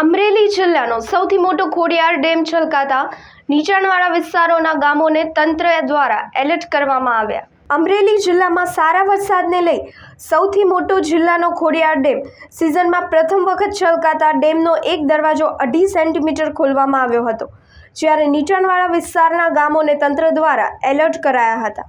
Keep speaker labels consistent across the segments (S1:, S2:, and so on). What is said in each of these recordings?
S1: અમરેલી જિલ્લાનો સૌથી મોટો ખોડિયાર ડેમ છલકાતા નીચાણવાળા વિસ્તારોના ગામોને તંત્ર દ્વારા એલર્ટ કરવામાં આવ્યા. અમરેલી જિલ્લામાં સારા વરસાદને લઈ સૌથી મોટો જિલ્લાનો ખોડિયાર ડેમ સિઝનમાં પ્રથમ વખત છલકાતા ડેમનો એક દરવાજો અઢી સેન્ટીમીટર ખોલવામાં આવ્યો હતો, જ્યારે નીચાણવાળા વિસ્તારના ગામોને તંત્ર દ્વારા એલર્ટ કરાયા હતા.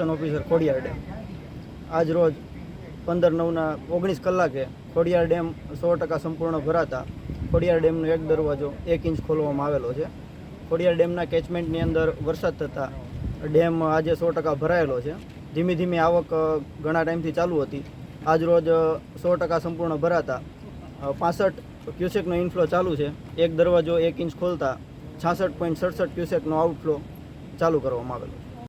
S2: Action officer Khodiyar dam. આજ રોજ પંદર નવના ઓગણીસ કલાકે ખોડિયાર ડેમ સો ટકા સંપૂર્ણ ભરાતા ખોડિયાર ડેમનો એક દરવાજો એક ઇંચ ખોલવામાં આવેલો છે. ખોડિયાર ડેમના કેચમેન્ટની અંદર વરસાદ થતાં ડેમ આજે સો ટકા ભરાયેલો છે. ધીમી ધીમી આવક ઘણા ટાઈમથી ચાલુ હતી. આજ રોજ સો ટકા સંપૂર્ણ ભરાતા પાસઠ ક્યુસેકનો ઇનફ્લો ચાલુ છે. એક દરવાજો એક ઇંચ ખોલતા છાસઠ પોઈન્ટ સડસઠ ક્યુસેકનો આઉટફ્લો ચાલુ કરવામાં આવેલો છે.